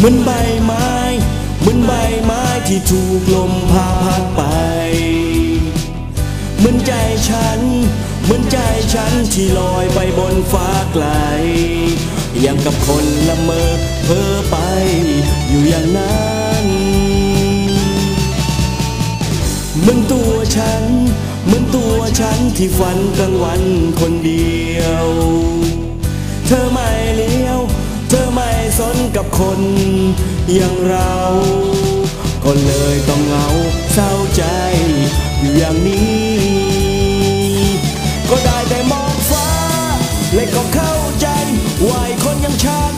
เหมือนใบไม้เหมือนใบไม้ที่ถูกลมพาพัดไป เหมือนใจฉัน เหมือนใจฉันที่ลอยไปบนฟ้าไกล ยังกับคนละเมอเพ้อไปอยู่อย่างนั้นเหมือนตัวฉัน เหมือนตัวฉันที่ฝันกลางวันคนเดี กับคนอย่างเรา ก็เลยต้องเหงาเศร้าใจอยู่อย่างนี้ ก็ได้แต่มองฟ้า และก็เข้าใจว่าไอ้คนอย่างฉัน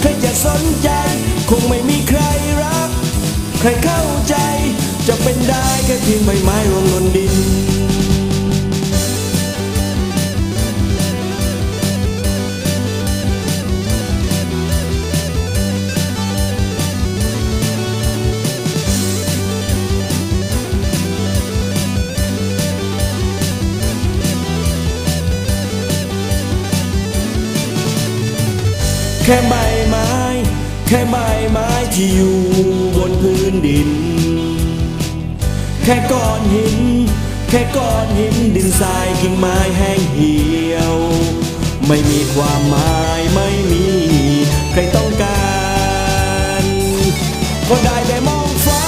ใครจะสนใจ คงไม่มีใครรัก ใครเข้าใจจะเป็นได้แค่เพียงใบไม้ ค่ใบไม้ แค่ใบไม้ที่อยู่บนพื้นดิน แค่ก้อนหิน แค่ก้อนหินดินทรายกิ่งไม้แห้งเหี่ยว ไม่มีความหมายไม่มี ใครต้องการ ก็ได้แต่มองฟ้า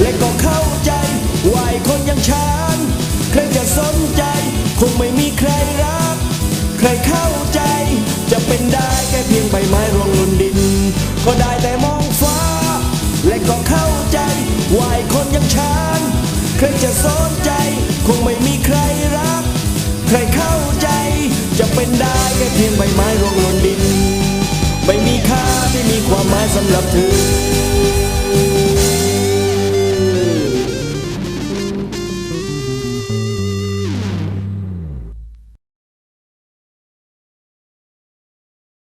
และก็เข้าใจว่าไอ้คนอย่างฉันใครจะสนใจ คงไม่มีใครรัก ใครเข้าใจจะเป็นได้ ก็ได้แต่มองฟ้า และก็เข้าใจว่าไอ้คนยังชานใครจะสนใจ คงไม่มีใครรัก ใครเข้าใจ จะเป็นได้แค่เพียงใบไม้ร่วงหล่นดิน ไม่มีค่าไม่มีความหมายสำหรับเธอ